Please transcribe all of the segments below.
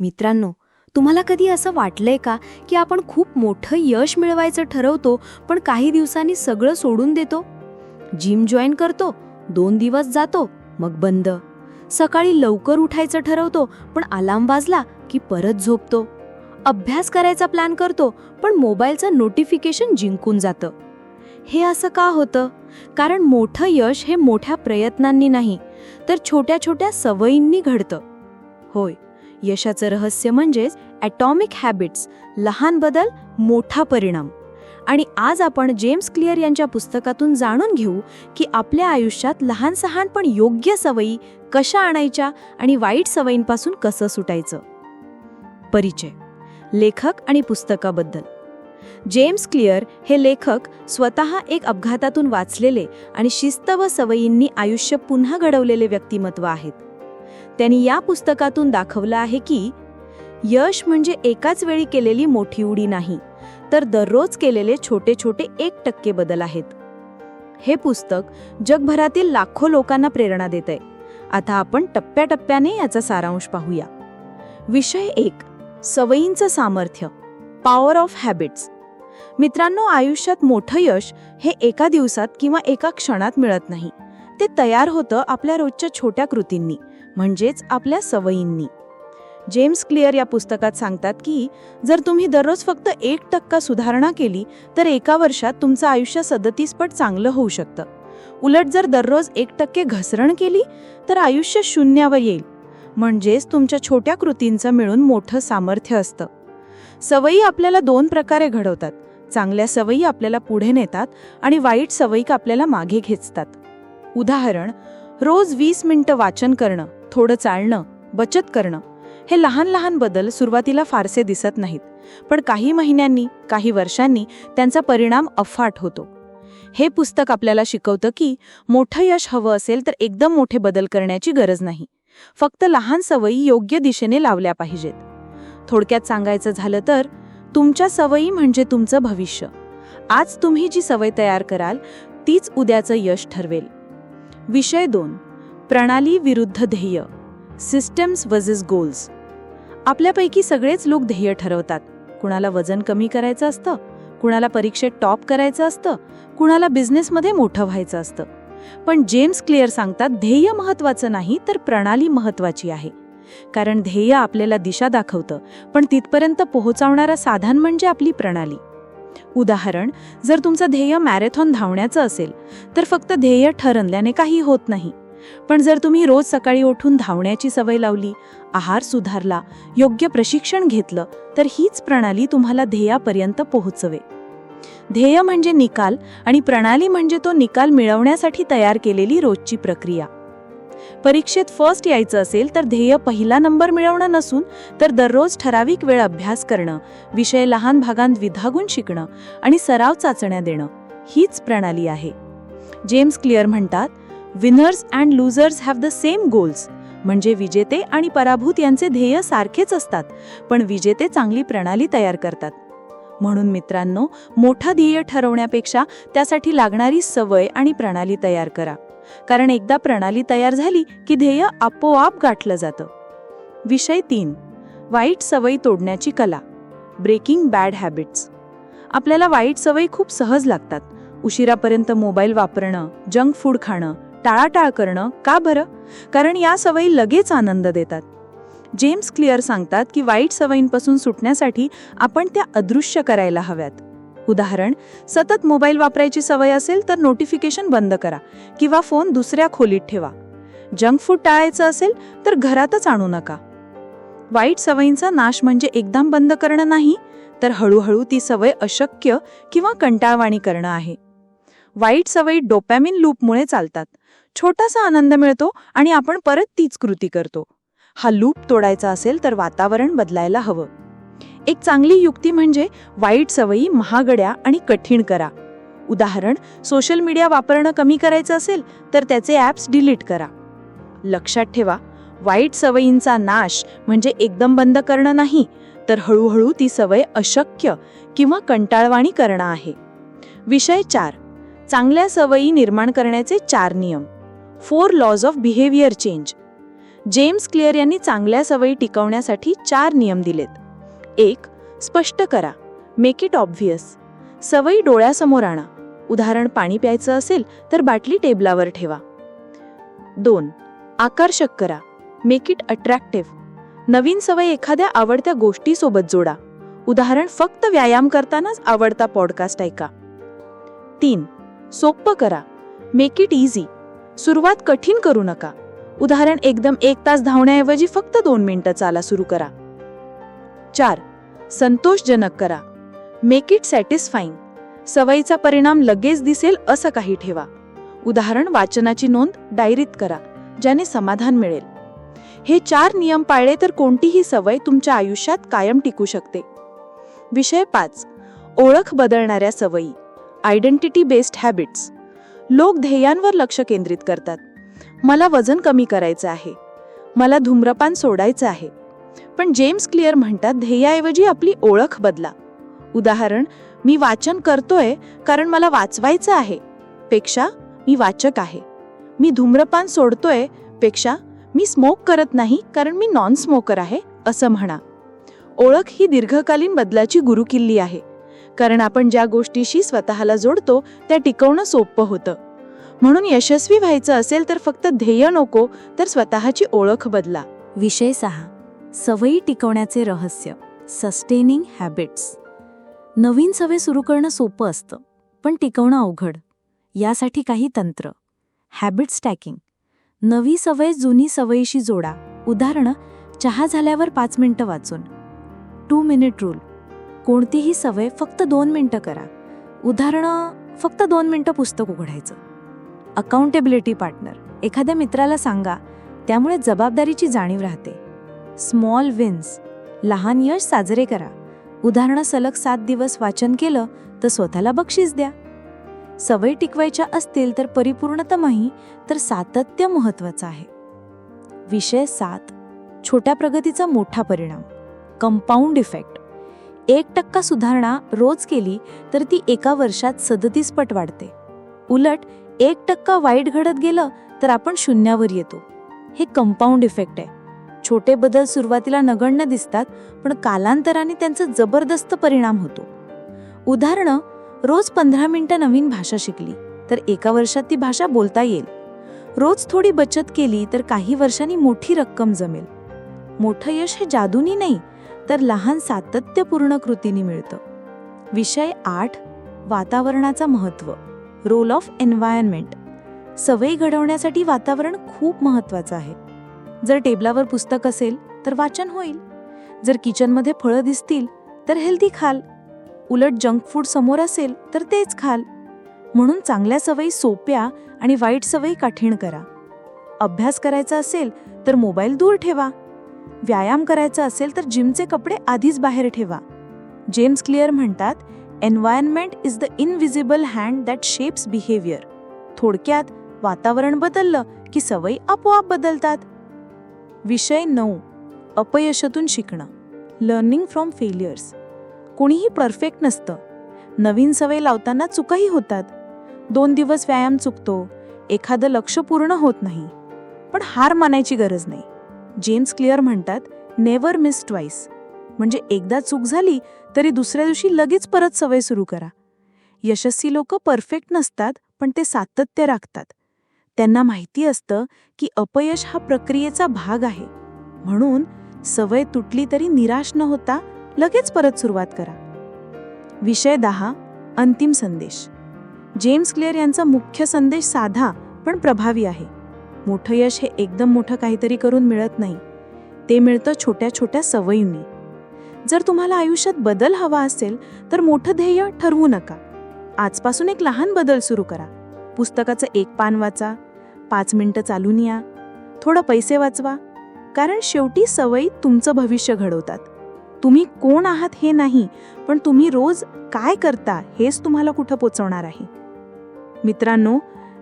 मित्रांनो तुम्हाला कधी असं वाटलंय का की आपण खूप मोठं यश मिळवायचं ठरवतो पण काही दिवसांनी सगळं सोडून देतो? जिम जॉईन करतो दोन दिवस जातो मग बंद. सकाळी लवकर उठायचं ठरवतो पण अलार्म वाजला की परत झोपतो. अभ्यास करायचा प्लॅन करतो पण मोबाईलचं नोटिफिकेशन जिंकून जातं. हे असं का होतं? कारण मोठं यश हे मोठ्या प्रयत्नांनी नाही तर छोट्या छोट्या सवयींनी घडतं. होय यशाचं रहस्य म्हणजेच ॲटॉमिक हॅबिट्स लहान बदल मोठा परिणाम. आणि आज आपण जेम्स क्लिअर यांच्या पुस्तकातून जाणून घेऊ की आपल्या आयुष्यात लहान सहान पण योग्य सवयी कशा आणायच्या आणि वाईट सवयींपासून कसं सुटायचं? परिचय. लेखक आणि पुस्तकाबद्दल. जेम्स क्लिअर हे लेखक स्वतः एक अपघातातून वाचलेले आणि शिस्त व सवयींनी आयुष्य पुन्हा घडवलेले व्यक्तिमत्व आहेत. त्यांनी या पुस्तकातून दाखवलं आहे की यश म्हणजे एकाच वेळी केलेली मोठी उडी नाही तर दररोज केलेले छोटे छोटे एक टक्के बदल आहेत. हे पुस्तक जगभरातील लाखो लोकांना प्रेरणा देत आहे आता आपण टप्प्याटप्प्याने याचा सारांश पाहूया. विषय एक सवयींचं सामर्थ्य पॉवर ऑफ हॅबिट्स मित्रांनो आयुष्यात मोठं यश हे एका दिवसात किंवा एका क्षणात मिळत नाही. ते तयार होतं आपल्या रोजच्या छोट्या कृतींनी. म्हणजेच आपल्या सवयींनी. जेम्स क्लिअर या पुस्तकात सांगतात की जर तुम्ही दररोज फक्त एक टक्का सुधारणा केली तर एका वर्षात तुमचं आयुष्य सदतीस पट चांगलं होऊ शकतं. उलट जर दररोज एक टक्के घसरण केली तर आयुष्य शून्यावर येईल. म्हणजेच तुमच्या छोट्या कृतींचं मिळून मोठं सामर्थ्य असतं. सवयी आपल्याला दोन प्रकारे घडवतात. चांगल्या सवयी आपल्याला पुढे नेतात आणि वाईट सवयी आपल्याला मागे खेचतात उदाहरण रोज वीस मिनिटं वाचन करणं. थोडं चालणं बचत करणं हे लहान लहान बदल सुरुवातीला फारसे दिसत नाहीत. पण काही महिन्यांनी काही वर्षांनी त्यांचा परिणाम अफाट होतो. हे पुस्तक आपल्याला शिकवतं की मोठं यश हवं असेल तर एकदम मोठे बदल करण्याची गरज नाही. फक्त लहान सवयी योग्य दिशेने लावल्या पाहिजेत. थोडक्यात सांगायचं झालं तर तुमच्या सवयी म्हणजे तुमचं भविष्य. आज तुम्ही जी सवय तयार कराल तीच उद्याचं यश ठरवेल. विषय दोन. प्रणाली विरुद्ध ध्येय. सिस्टम्स वजेस गोल्स आपल्यापैकी सगळेच लोक ध्येय ठरवतात. कुणाला वजन कमी करायचं असतं कुणाला परीक्षेत टॉप करायचं असतं कुणाला बिझनेसमध्ये मोठं व्हायचं असतं. पण जेम्स क्लिअर सांगतात ध्येय महत्वाचं नाही तर प्रणाली महत्वाची आहे. कारण ध्येय आपल्याला दिशा दाखवतं पण तिथपर्यंत पोहोचवणारं साधन म्हणजे आपली प्रणाली. उदाहरण जर तुमचं ध्येय मॅरेथॉन धावण्याचं असेल तर फक्त ध्येय ठरवल्याने काही होत नाही. पण जर तुम्ही रोज सकाळी उठून धावण्याची सवय लावली आहार सुधारला योग्य प्रशिक्षण घेतलं तर हीच प्रणाली तुम्हाला ध्येयापर्यंत पोहोचवे. ध्येय म्हणजे निकाल आणि प्रणाली म्हणजे तो निकाल मिळवण्यासाठी तयार केलेली रोजची प्रक्रिया. परीक्षेत फर्स्ट यायचं असेल तर ध्येय पहिला नंबर मिळवणं नसून तर दररोज ठराविक वेळ अभ्यास करणं विषय लहान भागांत विधागून शिकणं आणि सराव चाचण्या देणं हीच प्रणाली आहे. जेम्स क्लिअर म्हणतात winners and losers have the same goals म्हणजे विजेते आणि पराभूत यांचे ध्येय सारखेच असतात पण विजेते चांगली प्रणाली तयार करतात. म्हणून मित्रांनो मोठं ध्येय ठरवण्यापेक्षा त्यासाठी लागणारी सवय आणि प्रणाली तयार करा. कारण एकदा प्रणाली तयार झाली की ध्येय आपोआप गाठलं जातं. विषय तीन. वाईट सवयी तोडण्याची कला. ब्रेकिंग बॅड हॅबिट्स आपल्याला वाईट सवयी खूप सहज लागतात. उशिरापर्यंत मोबाईल वापरणं जंक फूड खाणं टाळाटाळ करणं का बरं? कारण या सवयी लगेच आनंद देतात. जेम्स क्लिअर सांगतात की वाईट सवयींपासून सुटण्यासाठी आपण त्या अदृश्य करायला हव्यात. उदाहरण सतत मोबाईल वापरायची सवय असेल तर नोटिफिकेशन बंद करा किंवा फोन दुसऱ्या खोलीत ठेवा. जंक फूड टाळायचं असेल तर घरातच आणू नका. वाईट सवयींचा नाश म्हणजे एकदम बंद करणं नाही तर हळूहळू ती सवय अशक्य किंवा कंटाळवाणी करणं आहे. वाईट सवयी डोपॅमिन लूपमुळे चालतात. छोटासा आनंद मिळतो आणि आपण परत तीच कृती करतो. हा लूप तोडायचा असेल तर वातावरण बदलायला हवं. एक चांगली युक्ती म्हणजे वाईट सवयी महागड्या आणि कठीण करा. उदाहरण सोशल मीडिया वापरणं कमी करायचं असेल तर त्याचे ॲप्स डिलीट करा. लक्षात ठेवा वाईट सवयींचा नाश म्हणजे एकदम बंद करणं नाही तर हळूहळू ती सवय अशक्य किंवा कंटाळवाणी करणं आहे. विषय चार चांगल्या सवयी निर्माण करण्याचे चार नियम. Four laws of behaviour change. James Clear यांनी चांगल्या सवयी टिकवण्यासाठी चार नियम दिलेत. एक स्पष्ट करा. मेक इट ऑब्व्हियस सवयी डोळ्यासमोर आणा. उदाहरण पाणी प्यायचं असेल तर बाटली टेबलावर ठेवा. दोन आकर्षक करा. मेक इट अट्रॅक्टिव्ह नवीन सवय एखाद्या आवडत्या गोष्टीसोबत जोडा. उदाहरण फक्त व्यायाम करतानाच आवडता पॉडकास्ट ऐका. तीन सोप्पं करा. मेक इट इझी सुरुवात कठीण करू नका. उदाहरण एकदम एक तास धावण्याऐवजी फक्त दोन मिनिटं चाला सुरू करा. चार संतोषजनक करा. मेक इट सॅटिस्फाईंग सवयीचा परिणाम लगेच दिसेल असं काही ठेवा. उदाहरण वाचनाची नोंद डायरीत करा ज्याने समाधान मिळेल. हे चार नियम पाळले तर कोणतीही सवय तुमच्या आयुष्यात कायम टिकू शकते. विषय पाच. ओळख बदलणाऱ्या सवयी. आयडेंटिटी बेस्ड हॅबिट्स लोक ध्येयांवर लक्ष केंद्रित करतात. मला वजन कमी करायचं आहे. मला धूम्रपान सोडायचं आहे. पण जेम्स क्लिअर म्हणतात ध्येयाऐवजी आपली ओळख बदला. उदाहरण मी वाचन करतोय कारण मला वाचवायचं आहे पेक्षा मी वाचक आहे. मी धूम्रपान सोडतोयपेक्षा मी स्मोक करत नाही कारण मी नॉन स्मोकर आहे असं म्हणा. ओळख ही दीर्घकालीन बदलाची गुरुकिल्ली आहे. कारण आपण ज्या गोष्टीशी स्वतःला जोडतो त्या टिकवणं सोपं होतं. म्हणून यशस्वी व्हायचं असेल तर फक्त ध्येय नको तर स्वतःची ओळख बदला. विषय सहा. सवयी टिकवण्याचे रहस्य. सस्टेनिंग हॅबिट्स नवीन सवय सुरू करणं सोपं असतं पण टिकवणं अवघड. यासाठी काही तंत्र. हॅबिट स्टॅकिंग नवी सवय जुनी सवयीशी जोडा. उदाहरणं चहा झाल्यावर पाच मिनिटं वाचून. टू मिनिट रूल कोणतीही सवय फक्त दोन मिनटं करा. उदाहरणं फक्त दोन मिनटं पुस्तक उघडायचं. अकाउंटेबिलिटी पार्टनर एखाद्या मित्राला सांगा त्यामुळे जबाबदारीची जाणीव राहते. स्मॉल विन्स लहान यश साजरे करा. उदाहरणं सलग सात दिवस वाचन केलं तर स्वतःला बक्षीस द्या. सवय टिकवायच्या असतील तर परिपूर्णतमही तर सातत्य महत्वाचं आहे. विषय सात छोट्या प्रगतीचा मोठा परिणाम. कंपाऊंड इफेक्ट एक टक्का सुधारणा रोज केली तर ती एका वर्षात सदतीस पट वाढते. उलट एक टक्का वाईट घडत गेलं तर आपण शून्यावर येतो. हे कंपाऊंड इफेक्ट आहे. छोटे बदल सुरुवातीला नगण्य दिसतात पण कालांतराने त्यांचा जबरदस्त परिणाम होतो. उदाहरणं रोज पंधरा मिनिटं नवीन भाषा शिकली तर एका वर्षात ती भाषा बोलता येईल. रोज थोडी बचत केली तर काही वर्षांनी मोठी रक्कम जमेल. मोठं यश हे जादूनी नाही तर लहान सातत्यपूर्ण कृतीने मिळतं. विषय आठ वातावरणाचा महत्त्व रोल ऑफ एन्व्हायरमेंट सवयी घडवण्यासाठी वातावरण खूप महत्त्वाचं आहे. जर टेबलावर पुस्तक असेल तर वाचन होईल. जर किचनमध्ये फळं दिसतील तर हेल्दी खाल. उलट जंक फूड समोर असेल तर तेच खाल. म्हणून चांगल्या सवयी सोप्या आणि वाईट सवयी कठीण करा. अभ्यास करायचा असेल तर मोबाईल दूर ठेवा. व्यायाम करायचा असेल तर जिमचे कपडे आधीच बाहेर ठेवा. जेम्स क्लिअर म्हणतात environment is the invisible hand that shapes behaviour थोडक्यात वातावरण बदललं की सवयी आपोआप बदलतात. विषय नऊ अपयशातून शिकणं. लर्निंग फ्रॉम फेलियर्स कोणीही परफेक्ट नसतं. नवीन सवय लावताना चुकाही होतात. दोन दिवस व्यायाम चुकतो. एखादं लक्ष पूर्ण होत नाही. पण हार मानायची गरज नाही. जेम्स क्लिअर म्हणतात नेवर मिस ट्वाईस म्हणजे एकदा चूक झाली तरी दुसऱ्या दिवशी लगेच परत सवय सुरू करा. यशस्वी लोक परफेक्ट नसतात पण ते सातत्य राखतात. त्यांना माहिती असतं की अपयश हा प्रक्रियेचा भाग आहे. म्हणून सवय तुटली तरी निराश न होता लगेच परत सुरुवात करा. विषय दहा अंतिम संदेश. जेम्स क्लिअर यांचा मुख्य संदेश साधा पण प्रभावी आहे. मोठं यश हे एकदम मोठं काहीतरी करून मिळत नाही. ते मिळतं छोट्या छोट्या सवयींनी. जर तुम्हाला आयुष्यात बदल हवा असेल तर मोठं ध्येय ठरवू नका. आजपासून एक लहान बदल सुरू करा. पुस्तकाचं एक पान वाचा पाच मिनटं चालून या थोडं पैसे वाचवा. कारण शेवटी सवयी तुमचं भविष्य घडवतात. तुम्ही कोण आहात हे नाही पण तुम्ही रोज काय करता हेच तुम्हाला कुठं पोचवणार आहे. मित्रांनो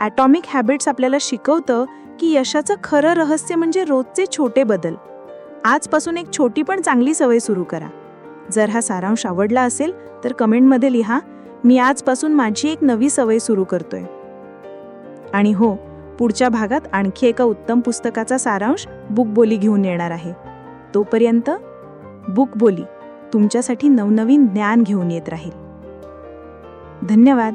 ॲटॉमिक हॅबिट्स आपल्याला शिकवतं की यशाचं खरं रहस्य म्हणजे रोजचे छोटे बदल. आजपासून एक छोटी पण चांगली सवय सुरू करा. जर हा सारांश आवडला असेल तर कमेंटमध्ये लिहा मी आजपासून माझी एक नवी सवय सुरू करतोय. आणि हो पुढच्या भागात आणखी एका उत्तम पुस्तकाचा सारांश बुक बोली घेऊन येणार आहे. तोपर्यंत बुक बोली तुमच्यासाठी नवनवीन ज्ञान घेऊन येत राहील. धन्यवाद.